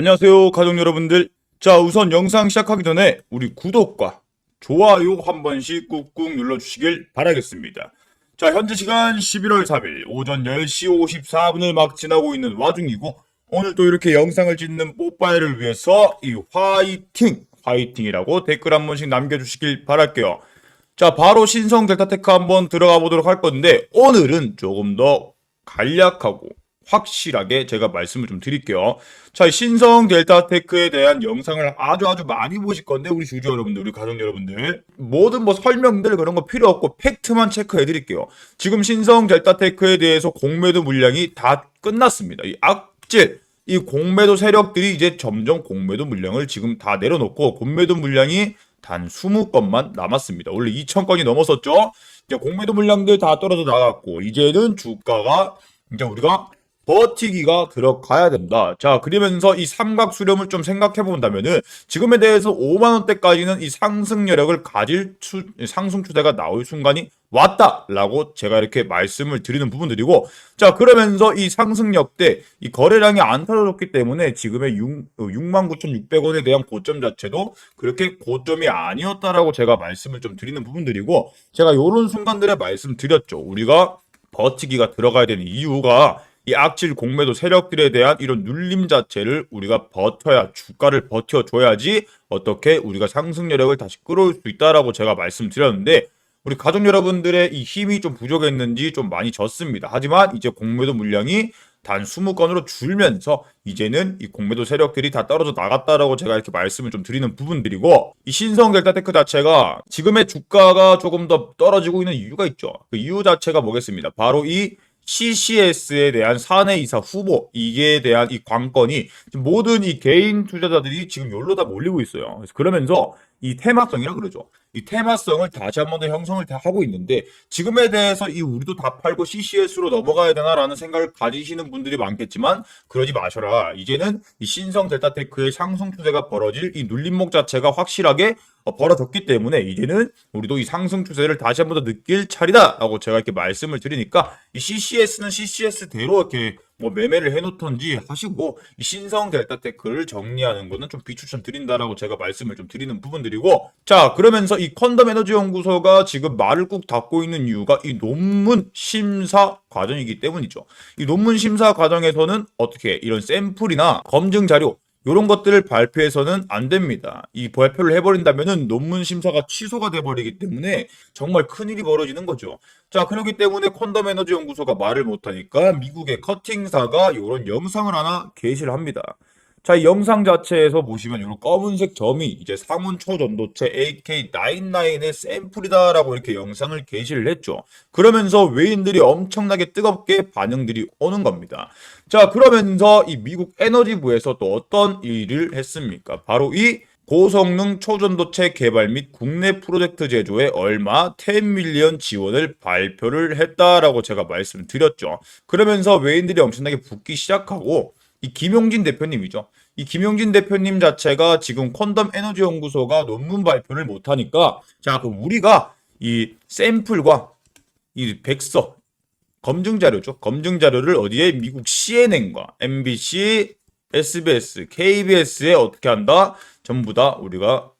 안녕하세요 가족 여러분들. 자 우선 영상 시작하기 전에 우리 구독과 좋아요 한 번씩 꾹꾹 눌러주시길 바라겠습니다. 자 현재 시간 11월 4일 오전 10시 54분을 막 지나고 있는 와중이고 오늘 또 이렇게 영상을 찍는 뽀빠이를 위해서 이 화이팅 화이팅이라고 댓글 한 번씩 남겨주시길 바랄게요. 자 바로 신성 델타테크 한번 들어가 보도록 할 건데 오늘은 조금 더 간략하고 확실하게 제가 말씀을 좀 드릴게요. 자, 이 신성 델타테크에 대한 영상을 아주 아주 많이 보실 건데 우리 주주 여러분들, 우리 가족 여러분들 모든 뭐 설명들 그런 거 필요 없고 팩트만 체크해 드릴게요. 지금 신성 델타테크에 대해서 공매도 물량이 다 끝났습니다. 이 악질 이 공매도 세력들이 이제 점점 공매도 물량을 지금 다 내려놓고 공매도 물량이 단 20건만 남았습니다. 원래 2,000건이 넘었었죠. 이제 공매도 물량들 다 떨어져 나갔고 이제는 주가가 이제 우리가 버티기가 들어가야 된다. 자, 그러면서 이 삼각 수렴을 좀 생각해 본다면은 지금에 대해서 5만 원대까지는 이 상승 여력을 가질 추, 상승 추세가 나올 순간이 왔다라고 제가 이렇게 말씀을 드리는 부분들이고 자 그러면서 이 상승 역대 이 거래량이 안 떨어졌기 때문에 지금의 6, 69,600원에 대한 고점 자체도 그렇게 고점이 아니었다라고 제가 말씀을 좀 드리는 부분들이고 제가 요런 순간들에 말씀드렸죠 우리가 버티기가 들어가야 되는 이유가 이 악질 공매도 세력들에 대한 이런 눌림 자체를 우리가 버텨야 주가를 버텨줘야지 어떻게 우리가 상승 여력을 다시 끌어올 수 있다라고 제가 말씀드렸는데 우리 가족 여러분들의 이 힘이 좀 부족했는지 좀 많이 졌습니다. 하지만 이제 공매도 물량이 단 20건으로 줄면서 이제는 이 공매도 세력들이 다 떨어져 나갔다라고 제가 이렇게 말씀을 좀 드리는 부분들이고 이 신성 델타테크 자체가 지금의 주가가 조금 더 떨어지고 있는 이유가 있죠. 그 이유 자체가 뭐겠습니다. 바로 이 CCS에 대한 사내 이사 후보 이게 대한 이 관건이 모든 이 개인 투자자들이 지금 여기로 다 몰리고 있어요. 그러면서 이 테마성이라 그러죠. 이 테마성을 다시 한 번 더 형성을 다 하고 있는데 지금에 대해서 이 우리도 다 팔고 CCS로 넘어가야 되나라는 생각을 가지시는 분들이 많겠지만 그러지 마셔라. 이제는 이 신성 델타테크의 상승 추세가 벌어질 이 눌림목 자체가 확실하게 어, 벌어졌기 때문에 이제는 우리도 이 상승 추세를 다시 한 번 더 느낄 차례다라고 제가 이렇게 말씀을 드리니까 이 CCS는 CCS대로 이렇게 뭐 매매를 해놓던지 하시고 이 신성 델타 테크를 정리하는 거는 좀 비추천 드린다라고 제가 말씀을 좀 드리는 부분들이고 자 그러면서 이 컨덤 에너지 연구소가 지금 말을 꾹 닫고 있는 이유가 이 논문 심사 과정이기 때문이죠. 이 논문 심사 과정에서는 어떻게 이런 샘플이나 검증 자료 이런 것들을 발표해서는 안 됩니다. 이 발표를 해버린다면은 논문 심사가 취소가 돼버리기 때문에 정말 큰일이 벌어지는 거죠. 자, 그렇기 때문에 콘덤 에너지 연구소가 말을 못하니까 미국의 커팅사가 이런 영상을 하나 게시를 합니다. 자, 이 영상 자체에서 보시면 이런 검은색 점이 이제 상온 초전도체 AK99의 샘플이다라고 이렇게 영상을 게시를 했죠. 그러면서 외인들이 엄청나게 뜨겁게 반응들이 오는 겁니다. 자, 그러면서 이 미국 에너지부에서 또 어떤 일을 했습니까? 바로 이 고성능 초전도체 개발 및 국내 프로젝트 제조에 얼마 10밀리언 지원을 발표를 했다라고 제가 말씀드렸죠. 그러면서 외인들이 엄청나게 붙기 시작하고 이 김용진 대표님이죠. 이 김용진 대표님 자체가 지금 콘덤 에너지 연구소가 논문 발표를 못 하니까 자, 그럼 우리가 이 샘플과 이 백서 검증 자료죠. 검증 자료를 어디에 미국 CNN과 MBC, SBS, KBS에 어떻게 한다? 전부 다 우리가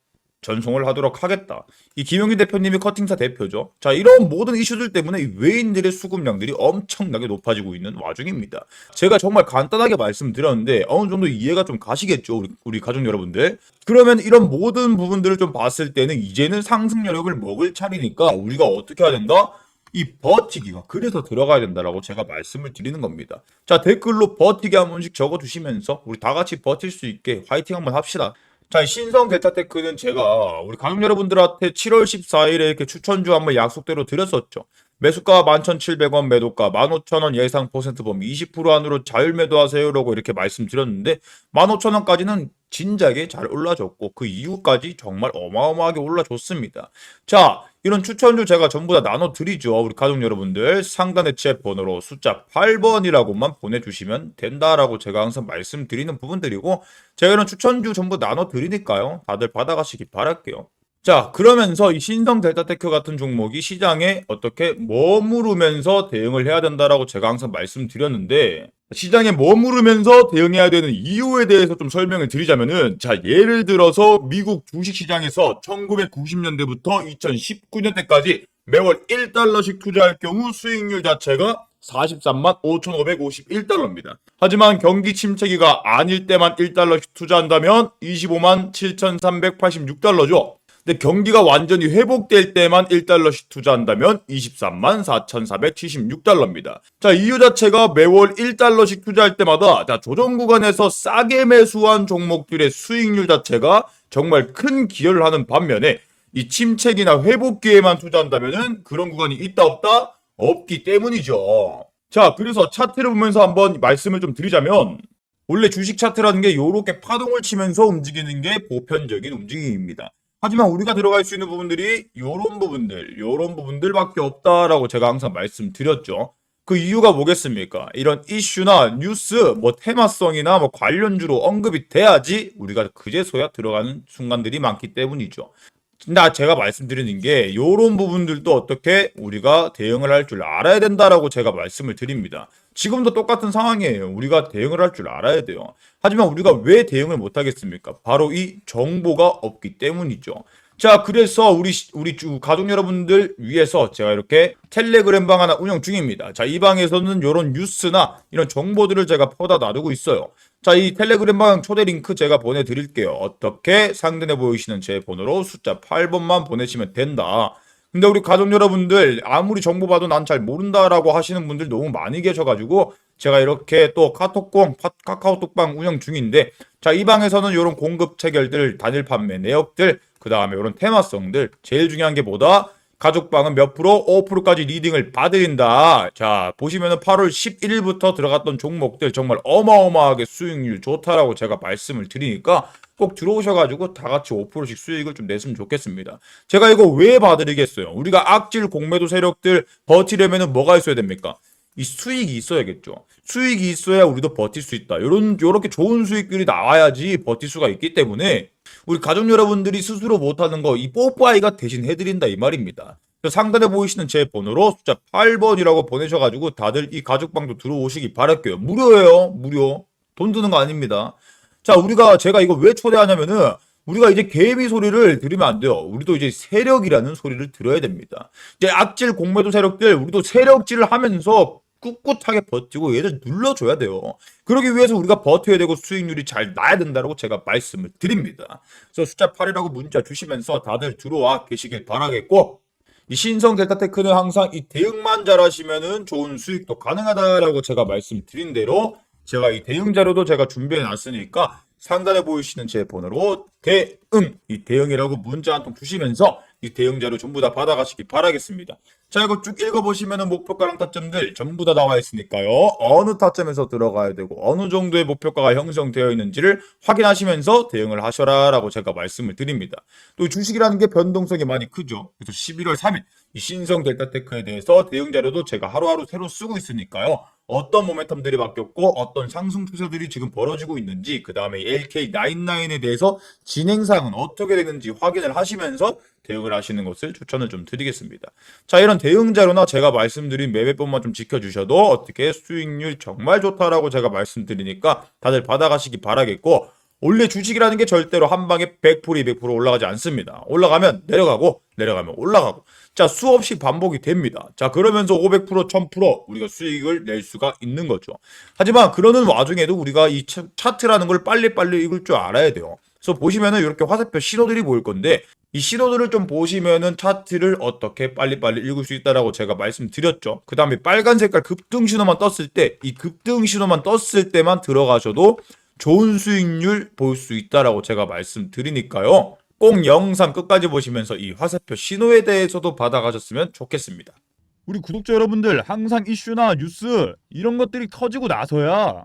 전송을 하도록 하겠다. 이 김용기 대표님이 커팅사 대표죠. 자, 이런 모든 이슈들 때문에 이 외인들의 수급량들이 엄청나게 높아지고 있는 와중입니다. 제가 정말 간단하게 말씀드렸는데 어느 정도 이해가 좀 가시겠죠, 우리, 우리 가족 여러분들. 그러면 이런 모든 부분들을 좀 봤을 때는 이제는 상승 여력을 먹을 차리니까 우리가 어떻게 해야 된다? 이 버티기가 그래서 들어가야 된다라고 제가 말씀을 드리는 겁니다. 자 댓글로 버티기 한 번씩 적어주시면서 우리 다 같이 버틸 수 있게 화이팅 한번 합시다. 자, 신성 델타테크는 제가 우리 가족 여러분들한테 7월 14일에 이렇게 추천주 한번 약속대로 드렸었죠. 매수가 11,700원, 매도가 15,000원 예상 퍼센트 범위 20% 안으로 자율 매도하세요라고 이렇게 말씀드렸는데 15,000원까지는 진작에 잘 올라줬고 그 이후까지 정말 어마어마하게 올라줬습니다. 자, 이런 추천주 제가 전부 다 나눠드리죠. 우리 가족 여러분들 상단의 챗 번호로 숫자 8번이라고만 보내주시면 된다라고 제가 항상 말씀드리는 부분들이고 제가 이런 추천주 전부 나눠드리니까요. 다들 받아가시기 바랄게요. 자, 그러면서 이 신성 델타 테크 같은 종목이 시장에 어떻게 머무르면서 대응을 해야 된다라고 제가 항상 말씀드렸는데 시장에 머무르면서 대응해야 되는 이유에 대해서 좀 설명을 드리자면은 자, 예를 들어서 미국 주식 시장에서 1990년대부터 2019년대까지 매월 1달러씩 투자할 경우 수익률 자체가 43만 5,551달러입니다. 하지만 경기 침체기가 아닐 때만 1달러씩 투자한다면 25만 7,386달러죠. 근데 경기가 완전히 회복될 때만 1달러씩 투자한다면 23만 4,476달러입니다. 자, 이유 자체가 매월 1달러씩 투자할 때마다 자, 조정 구간에서 싸게 매수한 종목들의 수익률 자체가 정말 큰 기여를 하는 반면에 이 침체기나 회복기에만 투자한다면은 그런 구간이 있다 없다 없기 때문이죠. 자, 그래서 차트를 보면서 한번 말씀을 좀 드리자면 원래 주식 차트라는 게 요렇게 파동을 치면서 움직이는 게 보편적인 움직임입니다. 하지만 우리가 들어갈 수 있는 부분들이 요런 부분들, 요런 부분들밖에 없다라고 제가 항상 말씀드렸죠. 그 이유가 뭐겠습니까? 이런 이슈나 뉴스, 뭐 테마성이나 뭐 관련주로 언급이 돼야지 우리가 그제서야 들어가는 순간들이 많기 때문이죠. 근데 제가 말씀드리는 게 요런 부분들도 어떻게 우리가 대응을 할 줄 알아야 된다라고 제가 말씀을 드립니다. 지금도 똑같은 상황이에요. 우리가 대응을 할 줄 알아야 돼요. 하지만 우리가 왜 대응을 못 하겠습니까? 바로 이 정보가 없기 때문이죠. 자, 그래서 우리 시- 우리 주 가족 여러분들 위해서 제가 이렇게 텔레그램 방 하나 운영 중입니다. 자, 이 방에서는 이런 뉴스나 이런 정보들을 제가 퍼다 놔두고 있어요. 자, 이 텔레그램 방 초대 링크 제가 보내드릴게요. 어떻게 상단에 보이시는 제 번호로 숫자 8번만 보내시면 된다. 근데 우리 가족 여러분들 아무리 정보 봐도 난 잘 모른다라고 하시는 분들 너무 많이 계셔가지고 제가 이렇게 또 카톡공 파- 카카오톡방 운영 중인데 자 이 방에서는 이런 공급 체결들 단일 판매 내역들 그 다음에 이런 테마성들 제일 중요한 게 뭐다 가족방은 몇 프로 5%까지 리딩을 받으린다 자 보시면은 8월 11일부터 들어갔던 종목들 정말 어마어마하게 수익률 좋다라고 제가 말씀을 드리니까 꼭 들어오셔가지고 다 같이 5%씩 수익을 좀 냈으면 좋겠습니다. 제가 이거 왜 봐드리겠어요? 우리가 악질 공매도 세력들 버티려면은 뭐가 있어야 됩니까? 이 수익이 있어야겠죠. 수익이 있어야 우리도 버틸 수 있다. 요런 요렇게 좋은 수익들이 나와야지 버틸 수가 있기 때문에 우리 가족 여러분들이 스스로 못하는 거 이 뽀뽀아이가 대신 해드린다 이 말입니다. 그래서 상단에 보이시는 제 번호로 숫자 8번이라고 보내셔가지고 다들 이 가족방도 들어오시기 바랄게요. 무료예요. 무료. 돈 드는 거 아닙니다. 자, 우리가 제가 이거 왜 초대하냐면은 우리가 이제 개미 소리를 들으면 안 돼요. 우리도 이제 세력이라는 소리를 들어야 됩니다. 이제 악질 공매도 세력들 우리도 세력질을 하면서 꿋꿋하게 버티고 얘들 눌러줘야 돼요. 그러기 위해서 우리가 버텨야 되고 수익률이 잘 나야 된다고 제가 말씀을 드립니다. 그래서 숫자 8이라고 문자 주시면서 다들 들어와 계시길 바라겠고 이 신성 델타테크는 항상 이 대응만 잘하시면은 좋은 수익도 가능하다라고 제가 말씀드린 대로 제가 이 대응 자료도 제가 준비해 놨으니까 상단에 보이시는 제 번호로 대응 이. 대응이라고 문자 한 통 주시면서 이 대응 자료 전부 다 받아가시기 바라겠습니다. 자 이거 쭉 읽어보시면은 목표가랑 타점들 전부 다 나와 있으니까요. 어느 타점에서 들어가야 되고 어느 정도의 목표가가 형성되어 있는지를 확인하시면서 대응을 하셔라 라고 제가 말씀을 드립니다. 또 주식이라는 게 변동성이 많이 크죠. 그래서 11월 3일 이 신성 델타테크에 대해서 대응 자료도 제가 하루하루 새로 쓰고 있으니까요. 어떤 모멘텀들이 바뀌었고 어떤 상승 추세들이 지금 벌어지고 있는지 그 다음에 LK99에 대해서 진행상은 어떻게 되는지 확인을 하시면서 대응을 하시는 것을 추천을 좀 드리겠습니다. 자 이런 대응 자료나 제가 말씀드린 매매법만 좀 지켜주셔도 어떻게 수익률 정말 좋다라고 제가 말씀드리니까 다들 받아가시기 바라겠고 원래 주식이라는 게 절대로 한 방에 100% 200% 올라가지 않습니다. 올라가면 내려가고 내려가면 올라가고 자 수없이 반복이 됩니다. 자 그러면서 500% 1000% 우리가 수익을 낼 수가 있는 거죠. 하지만 그러는 와중에도 우리가 이 차- 차트라는 걸 빨리빨리 읽을 줄 알아야 돼요. 그래서 보시면은 이렇게 화살표 신호들이 보일 건데 이 신호들을 좀 보시면은 차트를 어떻게 빨리빨리 읽을 수 있다라고 제가 말씀드렸죠. 그 다음에 빨간 색깔 급등 신호만 떴을 때 이 급등 신호만 떴을 때만 들어가셔도 좋은 수익률 볼 수 있다라고 제가 말씀드리니까요. 꼭 영상 끝까지 보시면서 이 화살표 신호에 대해서도 받아가셨으면 좋겠습니다. 우리 구독자 여러분들 항상 이슈나 뉴스 이런 것들이 터지고 나서야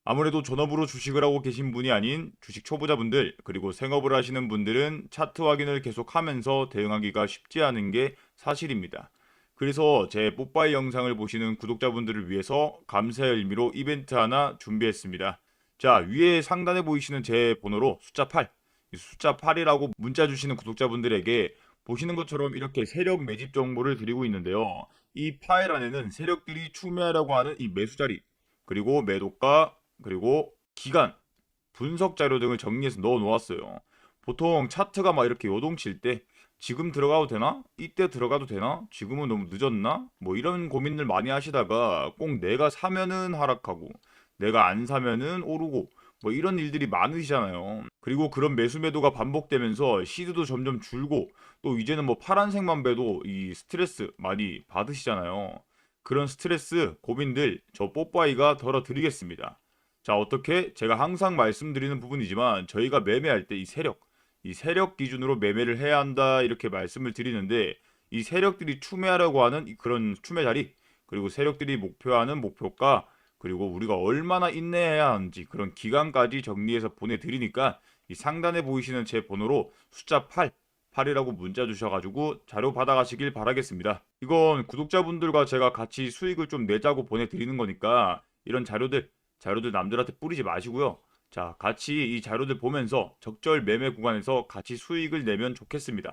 아무래도 전업으로 주식을 하고 계신 분이 아닌 주식 초보자분들 그리고 생업을 하시는 분들은 차트 확인을 계속하면서 대응하기가 쉽지 않은 게 사실입니다. 그래서 제 뽀빠이 영상을 보시는 구독자분들을 위해서 감사의 의미로 이벤트 하나 준비했습니다. 자, 위에 상단에 보이시는 제 번호로 숫자 8, 이 숫자 8이라고 문자 주시는 구독자분들에게 보시는 것처럼 이렇게 세력 매집 정보를 드리고 있는데요. 이 파일 안에는 세력들이 추매하려고 하는 이 매수 자리, 그리고 매도가, 그리고 기간, 분석 자료 등을 정리해서 넣어 놓았어요. 보통 차트가 막 이렇게 요동칠 때 지금 들어가도 되나? 이때 들어가도 되나? 지금은 너무 늦었나? 뭐 이런 고민을 많이 하시다가 꼭 내가 사면은 하락하고 내가 안 사면은 오르고 뭐 이런 일들이 많으시잖아요. 그리고 그런 매수 매도가 반복되면서 시드도 점점 줄고 또 이제는 뭐 파란색만 봐도 이 스트레스 많이 받으시잖아요. 그런 스트레스 고민들 저 뽀빠이가 덜어드리겠습니다. 자 어떻게 제가 항상 말씀드리는 부분이지만 저희가 매매할 때 이 세력 이 세력 기준으로 매매를 해야 한다 이렇게 말씀을 드리는데 이 세력들이 추매하려고 하는 이 그런 추매 자리 그리고 세력들이 목표하는 목표가 그리고 우리가 얼마나 인내해야 하는지 그런 기간까지 정리해서 보내드리니까 이 상단에 보이시는 제 번호로 숫자 8 8이라고 문자 주셔가지고 자료 받아가시길 바라겠습니다. 이건 구독자분들과 제가 같이 수익을 좀 내자고 보내드리는 거니까 이런 자료들 자료들 남들한테 뿌리지 마시고요. 자, 같이 이 자료들 보면서 적절 매매 구간에서 같이 수익을 내면 좋겠습니다.